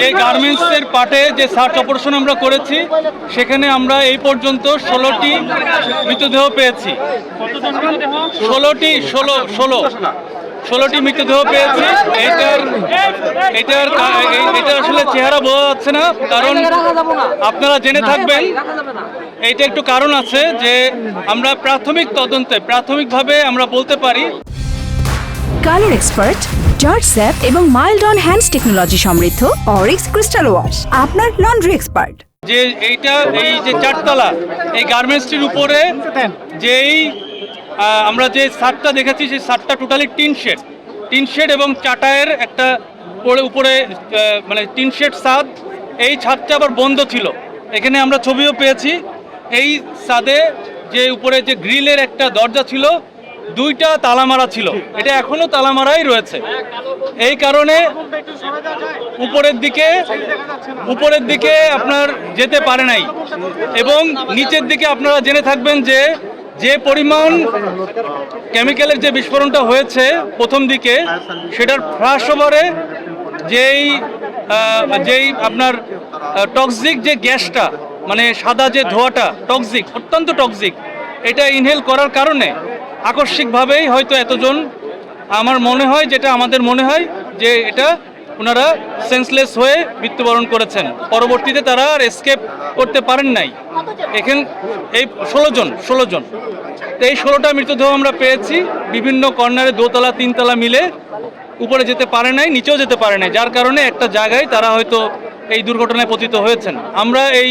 যে গার্মেন্টসের পাটে যে সার্চ অপারেশন আমরা করেছি, সেখানে আমরা এই পর্যন্ত ষোলোটি মৃতদেহ পেয়েছি। ষোলোটি, ষোলো ষোলো, ষোলোটি মৃতদেহ পেয়েছি। এটার এটার এটা আসলে চেহারা বোঝা যাচ্ছে না, কারণ আপনারা জেনে থাকবেন, এইটা একটু কারণ আছে যে আমরা প্রাথমিক তদন্তে, প্রাথমিকভাবে আমরা বলতে পারি কালার এক্সপার্ট জর্জ স্যাপ এবং মাইল্ড অন হ্যান্ডস টেকনোলজি সমৃদ্ধ অরিক্স ক্রিস্টাল ওয়াশ আপনার লন্ড্রি এক্সপার্ট যে এইটা, এই যে চারতলা, এই গার্মেন্টসটির উপরে যেই আমরা যে সারটা দেখেছি, সেই সারটা totally tin shed. Tin shed এবং চাটায়ের একটা পরে উপরে মানে টিন শেড সাদ। এই ছাদটা আবার বন্ধ ছিল। এখানে আমরা ছবিও পেয়েছি। এই সাদে যে উপরে যে গ্রিলের একটা দরজা ছিল দুইটা তালামারা ছিল। এটা এখনও তালামারাই রয়েছে। এই কারণে উপরের দিকে উপরের দিকে আপনার যেতে পারে নাই। এবং নিচের দিকে আপনারা জেনে থাকবেন যে যে পরিমাণ কেমিক্যালের যে বিস্ফোরণটা হয়েছে প্রথম দিকে, সেটার ফ্লাশ ওভারে যেই যেই আপনার টক্সিক যে গ্যাসটা মানে সাদা যে ধোঁয়াটা টক্সিক অত্যন্ত টক্সিক এটা ইনহেল করার কারণে আকস্মিকভাবেই হয়তো এতজন আমার মনে হয় যেটা আমাদের মনে হয় যে এটা ওনারা সেন্সলেস হয়ে মৃত্যুবরণ করেছেন। পরবর্তীতে তারা আর এসকেপ করতে পারেন নাই। এখান এই ষোলো জন ষোলো জন। তো এই ষোলোটা মৃতদেহ আমরা পেয়েছি বিভিন্ন কর্নারে দোতলা তিনতলা মিলে উপরে যেতে পারে নাই নিচেও যেতে পারে নাই। যার কারণে একটা জায়গায় তারা হয়তো এই দুর্ঘটনায় পতিত হয়েছেন। আমরা এই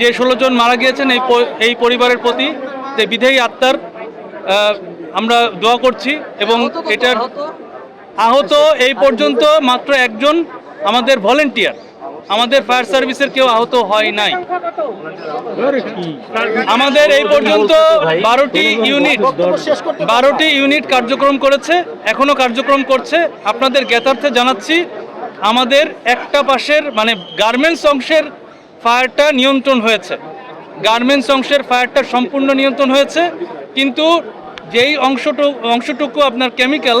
যে ষোলো জন মারা গিয়েছেন এই এই পরিবারের প্রতি যে বিধেয়ী আত্মার আমরা দোয়া করছি এবং এটার আহত এই পর্যন্ত মাত্র একজন আমাদের ভলেন্টিয়ার। আমাদের ফায়ার সার্ভিসের কেউ আহত হয় নাই। আমাদের এই পর্যন্ত বারোটি ইউনিট বারোটি ইউনিট কার্যক্রম করেছে এখনও কার্যক্রম করছে। আপনাদের জ্ঞাতার্থে জানাচ্ছি আমাদের একটা পাশের মানে গার্মেন্টস অংশের ফায়ারটা নিয়ন্ত্রণ হয়েছে। গার্মেন্টস অংশের ফায়ারটা সম্পূর্ণ নিয়ন্ত্রণ হয়েছে, কিন্তু যেই অংশটুকু অংশটুকু আপনার কেমিক্যাল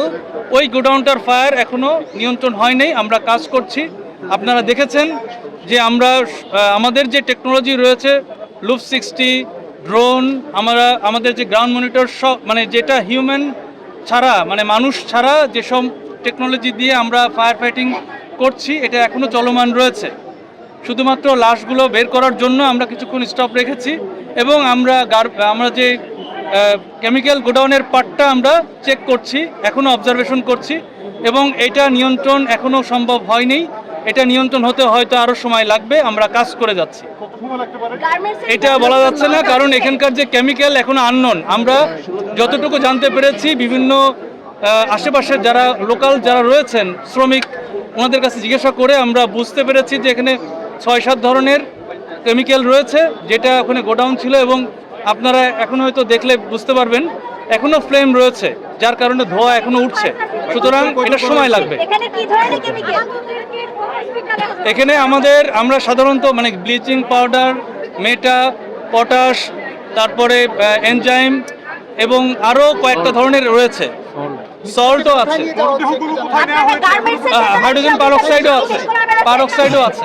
ওই গোডাউনটার ফায়ার এখনও নিয়ন্ত্রণ হয় নাই আমরা কাজ করছি। আপনারা দেখেছেন যে আমরা আমাদের যে টেকনোলজি রয়েছে লুপ সিক্সটি ড্রোন আমরা, আমাদের যে গ্রাউন্ড মনিটর সব মানে যেটা হিউম্যান ছাড়া মানে মানুষ ছাড়া যেসব টেকনোলজি দিয়ে আমরা ফায়ার ফাইটিং করছি, এটা এখনও চলমান রয়েছে। শুধুমাত্র লাশগুলো বের করার জন্য আমরা কিছুক্ষণ স্টপ রেখেছি এবং আমরা আমরা যে কেমিক্যাল গোডাউনের পার্টটা আমরা চেক করছি এখনও অবজারভেশন করছি এবং এটা নিয়ন্ত্রণ এখনও সম্ভব হয়নি। এটা নিয়ন্ত্রণ হতে হয়তো আরও সময় লাগবে, আমরা কাজ করে যাচ্ছি। এটা বলা যাচ্ছে না, কারণ এখানকার যে কেমিক্যাল এখনও আননোন আমরা যতটুকু জানতে পেরেছি, বিভিন্ন আশেপাশের যারা লোকাল যারা রয়েছেন, শ্রমিক, ওনাদের কাছে জিজ্ঞাসা করে আমরা বুঝতে পেরেছি যে এখানে ছয় সাত ধরনের কেমিক্যাল রয়েছে যেটা ওখানে গোডাউন ছিল এবং আপনারা এখন হয়তো দেখলে বুঝতে পারবেন এখনও ফ্লেম রয়েছে যার কারণে ধোঁয়া এখনও উঠছে। সুতরাং এটা সময় লাগবে। এখানে আমাদের আমরা সাধারণত মানে ব্লিচিং পাউডার মেটা পটাশ তারপরে এনজাইম এবং আরও কয়েকটা ধরনের রয়েছে। সল্টও আছে। হাইড্রোজেন পারক্সাইডও আছে। পারক্সাইডও আছে।